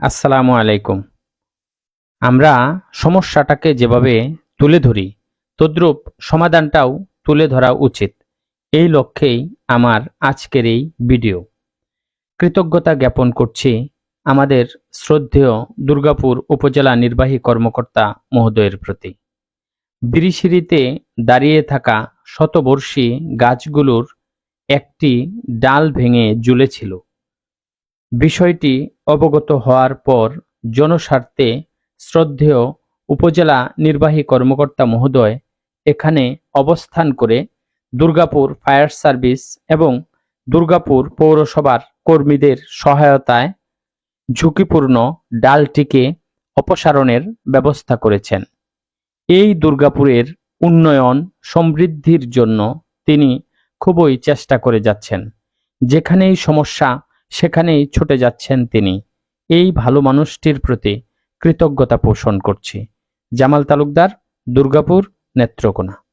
আসসালামু আলাইকুম। আমরা সমস্যাটাকে যেভাবে তুলে ধরি, তদ্রূপ সমাধানটাও তুলে ধরা উচিত। এই লক্ষ্যেই আমার আজকের এই ভিডিও। কৃতজ্ঞতা জ্ঞাপন করছি আমাদের শ্রদ্ধেয় দুর্গাপুর উপজেলা নির্বাহী কর্মকর্তা মহোদয়ের প্রতি। বিরিশিরিতে দাঁড়িয়ে থাকা শতবর্ষী গাছগুলোর একটি ডাল ভেঙে ঝুলেছিল বিষয়টি অবগত হওয়ার পর জনস্বার্থে শ্রদ্ধেয় উপজেলা নির্বাহী কর্মকর্তা মহোদয় এখানে অবস্থান করে দুর্গাপুর ফায়ার সার্ভিস এবং দুর্গাপুর পৌরসভার কর্মীদের সহায়তায় ঝুঁকিপূর্ণ ডালটিকে অপসারণের ব্যবস্থা করেছেন। এই দুর্গাপুরের উন্নয়ন সমৃদ্ধির জন্য তিনি খুবই চেষ্টা করে যাচ্ছেন। যেখানেই সমস্যা, সেখানেই ছুটে যাচ্ছেন তিনি। এই ভালো মানুষটির প্রতি কৃতজ্ঞতা পোষণ করছি। জামাল তালুকদার, দুর্গাপুর, নেত্রকোনা।